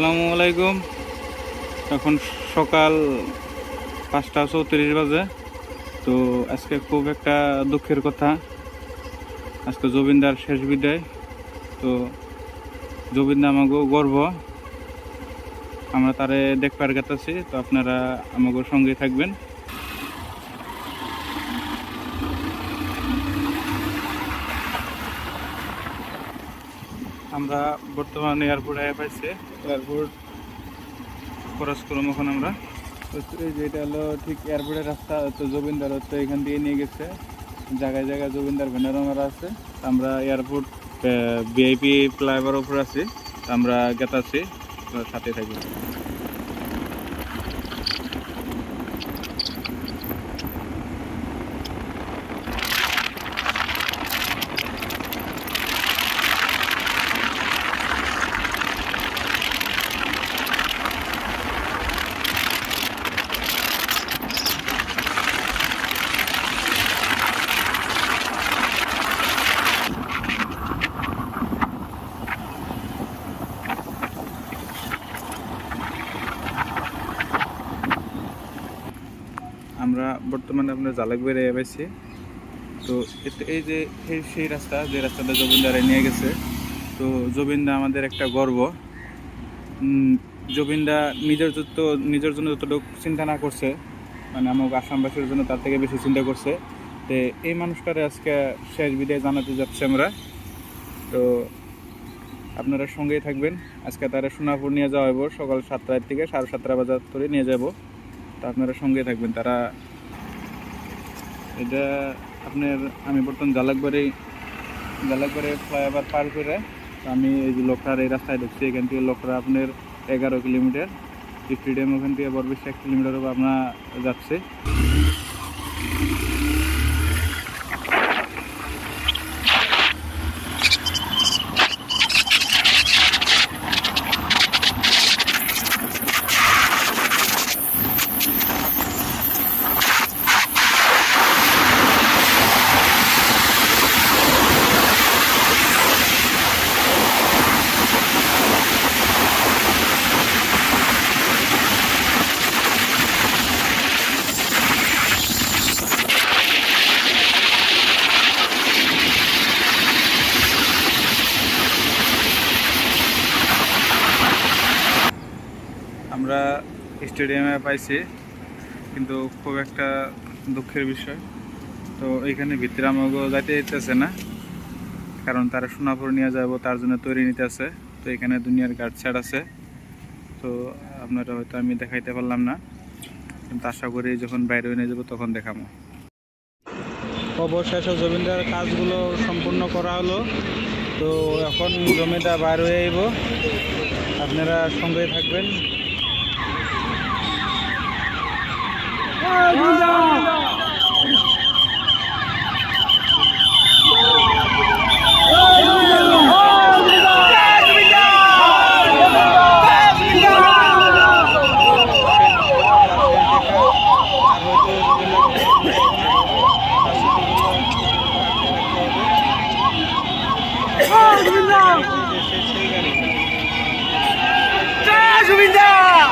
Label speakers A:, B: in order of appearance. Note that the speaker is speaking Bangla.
A: আসসালামু আলাইকুম। এখন সকাল পাঁচটা চৌত্রিশ বাজে। তো আজকে খুব একটা দুঃখের কথা। আজকে জবিন্দার শেষ বিদায়। তো জবিন্দা আমাকে গর্ব। আমরা তারে দেখবার গেতেছি তো আপনারা আমাকে সঙ্গে থাকবেন। আমরা বর্তমানে এয়ারপোর্ট এয়ারপোর্টে পাইছে। এয়ারপোর্ট খরচ করলাম এখন আমরা। তো এই যে এটা হলো ঠিক এয়ারপোর্টের রাস্তা, তো জবিন্দার তো এখান দিয়ে নিয়ে গেছে। জায়গায় জায়গায় জবিন্দার ভ্যানার আমরা আছে। আমরা এয়ারপোর্ট ভিআইপি ফ্লাইওভার উপর আছি। আমরা গেতাছি। সাথে থাকি। আমরা বর্তমানে আপনার জালাক বেড়ে পাইছি। তো এই যে সেই রাস্তা, যে রাস্তাটা জবিন্দারে নিয়ে গেছে, তো জবিন্দা আমাদের একটা গর্ব। জবিন্দা নিজের যত, নিজের জন্য যতটুকু চিন্তা না করছে মানে আমাকে আসামবাসীর জন্য তার থেকে বেশি চিন্তা করছে, তো এই মানুষটারে আজকে শেষ বিদায় জানাতে যাচ্ছি আমরা। তো আপনারা সঙ্গেই থাকবেন। আজকে তারা সোনাপুর নিয়ে যাওয়া হইব, সকাল সাতটার থেকে সাড়ে সাতটা বাজার করে নিয়ে যাব তো আপনারা সঙ্গে থাকবেন, তারা এটা আপনার, আমি বর্তমান জালাকবাড়ি জালাকবাড়ি ফ্লাইওভার পার করে আমি এই যে লোকটার এই রাস্তায় ঢুকছি, এখান থেকে লোকরা আপনার এগারো কিলোমিটার, স্টেডিয়াম ওখান থেকে বড় বেশি এক কিলোমিটার আপনার যাচ্ছে। আমরা স্টেডিয়ামে পাইছি, কিন্তু খুব একটা দুঃখের বিষয়। তো এইখানে ভিতরে আমাকে যাইতে দিতেছে না, কারণ তারা সোনাপুর নিয়ে যাব, তার জন্য তৈরি নিতে আছে তো এখানে দুনিয়ার গার্ড ছাড় আছে, তো আপনারা হয়তো আমি দেখাইতে পারলাম না। কিন্তু আশা করি যখন বাইরে নিয়ে যাব তখন দেখাবো। অবশেষে জমিদার কাজগুলো সম্পূর্ণ করা হলো। তো এখন জমিটা বাইর হয়ে আইব আপনারা সঙ্গে থাকবেন।
B: 와, 이긴다! 자, 주민다!